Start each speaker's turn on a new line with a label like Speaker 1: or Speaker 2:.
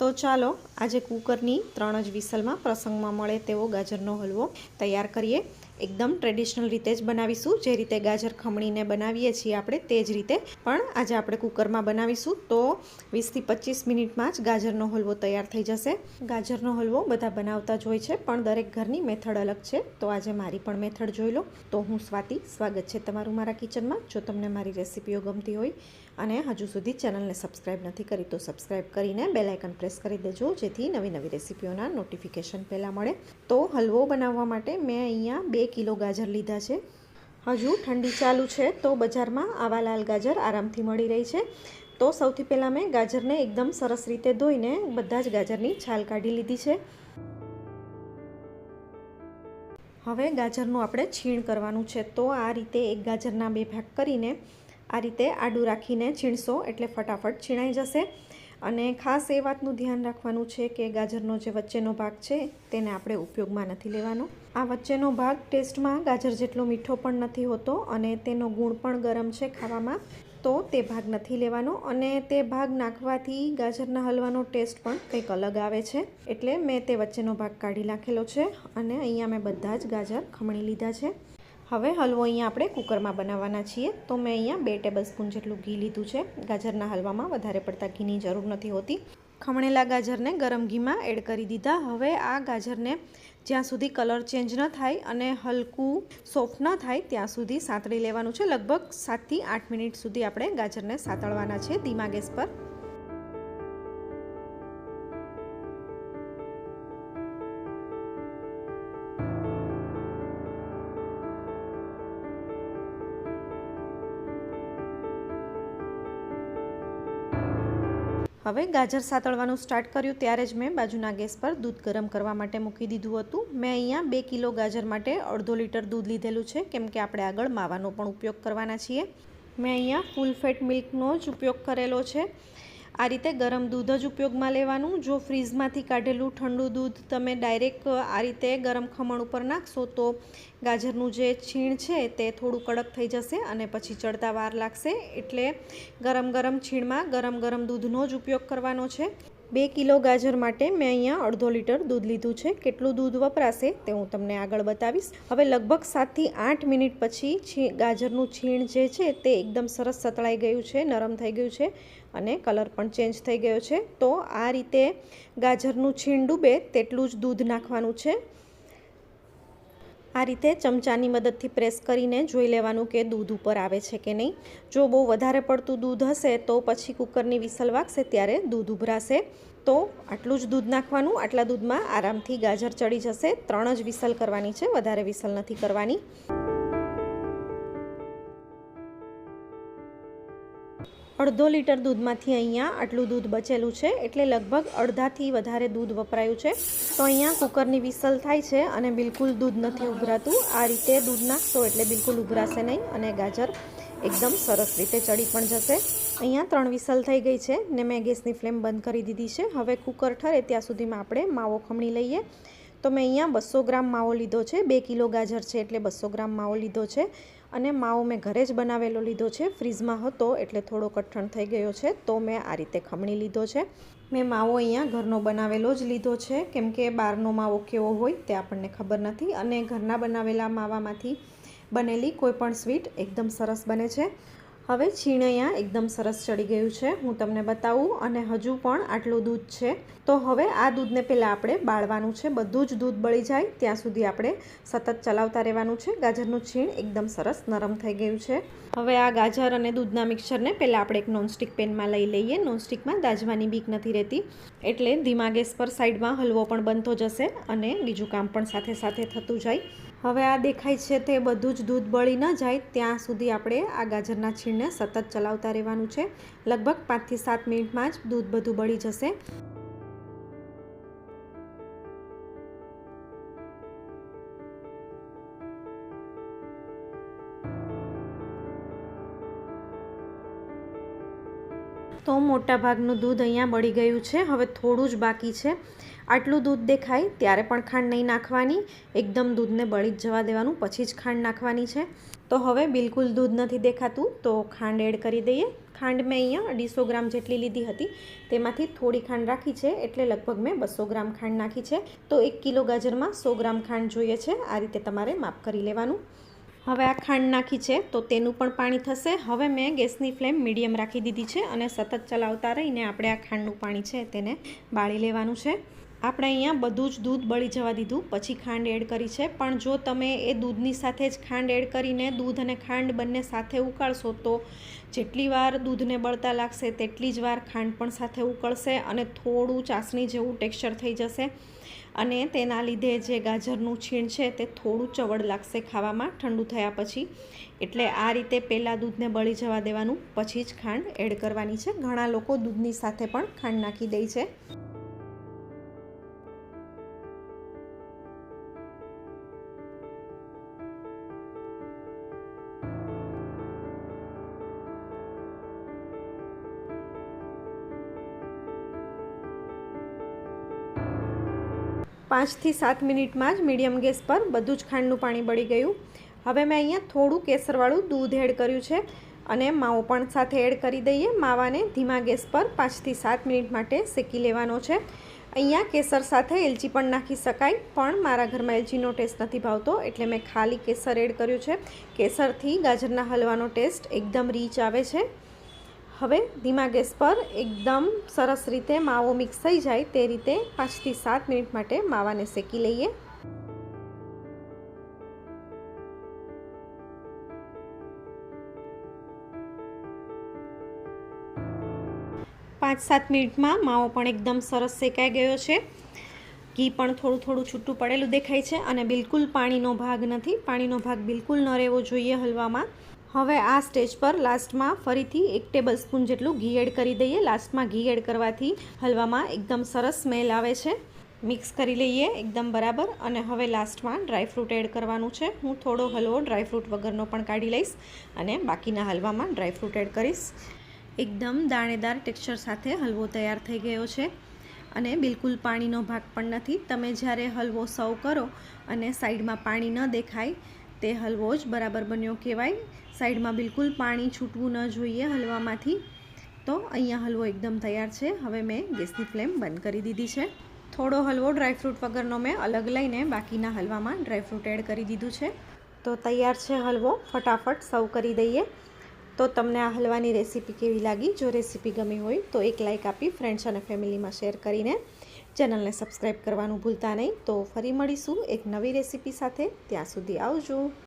Speaker 1: તો ચાલો આજે કુકરની ત્રણ જ વિસલમાં પ્રસંગમાં મળે તેવો ગાજરનો હલવો તૈયાર કરીએ. એકદમ ટ્રેડિશનલ રીતે જ બનાવીશું. જે રીતે ગાજર ખમણીને બનાવીએ છીએ આપણે તે જ રીતે. પણ આજે આપણે કુકરમાં બનાવીશું તો વીસથી પચીસ મિનિટમાં જ ગાજરનો હલવો તૈયાર થઈ જશે. ગાજરનો હલવો બધા બનાવતા જ હોય છે, પણ દરેક ઘરની મેથડ અલગ છે. તો આજે મારી પણ મેથડ જોઈ લો. તો હું સ્વાતિ, સ્વાગત છે તમારું મારા કિચનમાં. જો તમને મારી રેસિપીઓ ગમતી હોય અને હજુ સુધી ચેનલને સબસ્ક્રાઈબ નથી કરી તો સબસ્ક્રાઈબ કરીને બેલ આઇકન પ્રેસ કરી દેજો, જેથી નવી નવી રેસીપીઓના નોટિફિકેશન પહેલાં મળે. તો હલવો બનાવવા માટે મેં અહીંયા બે કિલો ગાજર લીધા છે. હજુ ઠંડી ચાલુ છે તો બજારમાં આવા લાલ ગાજર આરામથી મળી રહી છે. તો સૌથી પહેલાં મેં ગાજરને એકદમ સરસ રીતે ધોઈને બધા જ ગાજરની છાલ કાઢી લીધી છે. હવે ગાજરનું આપણે છીણ કરવાનું છે. તો આ રીતે એક ગાજરના બે ભાગ કરીને આ રીતે આડું રાખીને છીણશો એટલે ફટાફટ છીણાઈ જશે. અને ખાસ એ વાતનું ધ્યાન રાખવાનું છે કે ગાજરનો જે વચ્ચેનો ભાગ છે તેને આપણે ઉપયોગમાં નથી લેવાનો. આ વચ્ચેનો ભાગ ટેસ્ટમાં ગાજર જેટલો મીઠો પણ નથી હોતો અને તેનો ગુણ પણ ગરમ છે ખાવામાં, તો તે ભાગ નથી લેવાનો. અને તે ભાગ નાખવાથી ગાજરના હલવાનો ટેસ્ટ પણ કંઈક અલગ આવે છે. એટલે મેં તે વચ્ચેનો ભાગ કાઢી નાખેલો છે અને અહીંયા મેં બધા જ ગાજર ખમણી લીધા છે. હવે હલવો અહીંયા આપણે કુકરમાં બનાવવાના છીએ. તો મેં અહીંયા બે ટેબલ સ્પૂન જેટલું ઘી લીધું છે. ગાજરના હલવામાં વધારે પડતા ઘીની જરૂર નથી હોતી. ખમણેલા ગાજરને ગરમ ઘીમાં એડ કરી દીધા. હવે આ ગાજરને જ્યાં સુધી કલર ચેન્જ ન થાય અને હલકું સોફ્ટ ન થાય, ત્યાં સુધી સાંતળી લેવાનું છે. લગભગ સાતથી આઠ મિનિટ સુધી આપણે ગાજરને સાતળવાના છે ધીમા ગેસ પર. હવે ગાજર સાતળવાનું સ્ટાર્ટ કર્યું ત્યારે જ મેં બાજુના ગેસ પર દૂધ ગરમ કરવા માટે મૂકી દીધું હતું. મેં અહીંયા બે કિલો ગાજર માટે અડધો લીટર દૂધ લીધેલું છે, કેમ કે આપણે આગળ માવાનો પણ ઉપયોગ કરવાના છીએ. મેં અહીંયા ફૂલ ફેટ મિલ્કનો જ ઉપયોગ કરેલો છે. આ રીતે ગરમ દૂધ જ ઉપયોગમાં લેવાનું. જો ફ્રીઝમાંથી કાઢેલું ઠંડુ દૂધ તમે ડાયરેક્ટ આ રીતે ગરમ ખમણ ઉપર નાખશો તો ગાજરનું જે છીણ છે તે થોડું કડક થઈ જશે અને પછી ચડતા વાર લાગશે. એટલે ગરમ ગરમ છીણમાં ગરમ ગરમ દૂધનો જ ઉપયોગ કરવાનો છે. બે કિલો ગાજર માટે મેં અહીંયા અડધો લીટર દૂધ લીધું છે. કેટલું દૂધ વપરાશે તે હું તમને આગળ બતાવીશ. હવે લગભગ સાતથી આઠ મિનિટ પછી ગાજરનું છીણ જે છે તે એકદમ સરસ સતળાઈ ગયું છે, નરમ થઈ ગયું છે અને કલર પણ ચેન્જ થઈ ગયો છે. તો આ રીતે ગાજરનું છીણ ડૂબે તેટલું જ દૂધ નાખવાનું છે. આ રીતે ચમચાની મદદથી પ્રેસ કરીને જોઈ લેવાનું કે દૂધ ઉપર આવે છે કે નહીં. જો બહુ વધારે પડતું દૂધ હશે તો પછી કુકરની વિસલ વાગશે ત્યારે દૂધ ઉભરાશે. તો આટલું જ દૂધ નાખવાનું. આટલા દૂધમાં આરામથી ગાજર ચડી જશે. ત્રણ જ વિસલ કરવાની છે. વધારે વિસલ નથી કરવાની. અડધો લીટર દૂધમાંથી અહીંયા આટલું દૂધ બચેલું છે એટલે લગભગ અડધાથી વધારે દૂધ વપરાયું છે. તો અહીંયા કુકરની વિસલ થાય છે અને બિલકુલ દૂધ નથી ઉભરાતું. આ રીતે દૂધ નાખશો એટલે બિલકુલ ઉભરાશે નહીં અને ગાજર એકદમ સરસ રીતે ચડી પણ જશે. અહીંયા ત્રણ વિસલ થઈ ગઈ છે ને મેં ગેસની ફ્લેમ બંધ કરી દીધી છે. હવે કુકર ઠરે ત્યાં સુધીમાં આપણે માવો ખમણી લઈએ. તો મેં અહીંયા બસો ગ્રામ માવો લીધો છે. બે કિલો ગાજર છે એટલે બસો ગ્રામ માવો લીધો છે. અને માવો મેં ઘરે જ બનાવેલો લીધો છે. ફ્રીઝમાં હતો એટલે થોડો કઠણ થઈ ગયો છે, તો મેં આ રીતે ખમણી લીધો છે. મેં માવો અહીંયા ઘરનો બનાવેલો જ લીધો છે. કેમ કે બહારનો માવો કેવો હોય તે આપણને ખબર નથી અને ઘરના બનાવેલા માવામાંથી બનેલી કોઈપણ સ્વીટ એકદમ સરસ બને છે. હવે છીણૈયા એકદમ સરસ ચડી ગયું છે. હું તમને બતાવું અને હજુ પણ આટલું દૂધ છે. તો હવે આ દૂધને પહેલાં આપણે બાળવાનું છે. બધું જ દૂધ બળી જાય ત્યાં સુધી આપણે સતત ચલાવતા રહેવાનું છે. ગાજરનું છીણ એકદમ સરસ નરમ થઈ ગયું છે. હવે આ ગાજર અને દૂધના મિક્સરને પહેલાં આપણે એક નોનસ્ટિક પેનમાં લઈ લઈએ. નોનસ્ટિકમાં દાજવાની બીક નથી રહેતી. એટલે ધીમા ગેસ પર સાઈડમાં હલવો પણ બનતો જશે અને બીજું કામ પણ સાથે સાથે થતું જાય. હવે આ દેખાય છે તે બધું જ દૂધ બળી ન જાય, ત્યાં સુધી આપણે આ ગાજરના છીણને સતત ચલાવતા રહેવાનું છે. લગભગ પાંચથી સાત મિનિટમાં જ દૂધ બધું બળી જશે. તો મોટા ભાગનું દૂધ અહીંયા બળી ગયું છે, હવે થોડું જ બાકી છે. આટલું દૂધ દેખાય ત્યારે પણ ખાંડ નહીં નાખવાની. એકદમ દૂધને બળી જ જવા દેવાનું, પછી જ ખાંડ નાખવાની છે. તો હવે બિલકુલ દૂધ નથી દેખાતું, તો ખાંડ એડ કરી દઈએ. ખાંડ મેં અહીંયા અઢીસો ગ્રામ જેટલી લીધી હતી. તેમાંથી થોડી ખાંડ રાખી છે, એટલે લગભગ મેં બસો ગ્રામ ખાંડ નાખી છે. તો એક કિલો ગાજરમાં સો ગ્રામ ખાંડ જોઈએ છે, આ રીતે તમારે માપ કરી લેવાનું. હવે આ ખાંડ નાખી છે, તો તેનું પણ પાણી થશે. હવે મેં ગેસની ફ્લેમ મીડિયમ રાખી દીધી છે અને સતત ચલાવતા રહીને આપણે આ ખાંડનું પાણી છે, તેને બાળી લેવાનું છે. આપણે અહીંયા બધું જ દૂધ બળી જવા દીધું, પછી ખાંડ એડ કરી છે. પણ જો તમે એ દૂધની સાથે જ ખાંડ એડ કરીને દૂધ અને ખાંડ બંને સાથે ઉકાળશો તો જેટલી વાર દૂધને બળતા લાગશે તેટલી જ વાર ખાંડ પણ સાથે ઉકળશે અને થોડું ચાસણી જેવું ટેક્સચર થઈ જશે. અને તેના લીધે જે ગાજરનું છીણ છે તે થોડું ચવડ લાગશે ખાવામાં ઠંડુ થયા પછી. એટલે આ રીતે પહેલાં દૂધને બળી જવા દેવાનું, પછી જ ખાંડ એડ કરવાની છે. ઘણા લોકો દૂધની સાથે પણ ખાંડ નાખી દે છે. પાંચથી સાત મિનિટમાં જ મીડિયમ ગેસ પર બધું જ ખાંડનું પાણી બળી ગયું. હવે મેં અહીંયા થોડું કેસરવાળું દૂધ એડ કર્યું છે અને માવો પણ સાથે એડ કરી દઈએ. માવાને ધીમા ગેસ પર પાંચથી સાત મિનિટ માટે શેકી લેવાનો છે. અહીંયા કેસર સાથે એલચી પણ નાખી શકાય, પણ મારા ઘરમાં એલચીનો ટેસ્ટ નથી ભાવતો એટલે મેં ખાલી કેસર એડ કર્યું છે. કેસરથી ગાજરના હલવાનો ટેસ્ટ એકદમ રીચ આવે છે. હવે ધીમા ગેસ પર એકદમ સરસ રીતે માવો મિક્સ થઈ જાય તે રીતે પાંચથી સાત મિનિટ માટે માવાને શેકી લઈએ. પાંચ સાત મિનિટમાં માવો પણ એકદમ સરસ શેકાઈ ગયો છે. ઘી પણ થોડું થોડું છૂટું પડેલું દેખાય છે અને બિલકુલ પાણીનો ભાગ નથી. પાણીનો ભાગ બિલકુલ ન રહેવો જોઈએ હલવામાં. હવે આ સ્ટેજ પર લાસ્ટમાં ફરીથી એક ટેબલ સ્પૂન જેટલું ઘી એડ કરી દઈએ. લાસ્ટમાં ઘી એડ કરવાથી હલવામાં એકદમ સરસ સ્મેલ આવે છે. મિક્સ કરી લઈએ એકદમ બરાબર અને હવે લાસ્ટમાં ડ્રાયફ્રૂટ એડ કરવાનું છે. હું થોડો હલવો ડ્રાયફ્રૂટ વગરનો પણ કાઢી લઈશ અને બાકીના હલવામાં ડ્રાયફ્રૂટ એડ કરીશ. એકદમ દાણેદાર ટેક્સચર સાથે હલવો તૈયાર થઈ ગયો છે અને બિલકુલ પાણીનો ભાગ પણ નથી. તમે જ્યારે હલવો સર્વ કરો અને સાઈડમાં પાણી ન દેખાય તે હલવો જ બરાબર બન્યો કહેવાય. સાઈડમાં બિલકુલ પાણી છૂટવું ન જોઈએ હલવામાંથી. તો અહીંયા હલવો એકદમ તૈયાર છે. હવે મેં ગેસની ફ્લેમ બંધ કરી દીધી છે. થોડો હલવો ડ્રાયફ્રૂટ વગરનો મેં અલગ લઈને બાકીના હલવામાં ડ્રાયફ્રૂટ એડ કરી દીધું છે. તો તૈયાર છે હલવો. ફટાફટ સર્વ કરી દઈએ. તો તમને આ હલવાની રેસીપી કેવી લાગી? જો રેસીપી ગમી હોય તો એક લાઇક આપી ફ્રેન્ડ્સ અને ફેમિલીમાં શેર કરીને. ચેનલને સબસ્ક્રાઈબ કરવાનું ભૂલતા નહીં. તો ફરી મળીશું એક નવી રેસીપી સાથે. ત્યાં સુધી આવજો.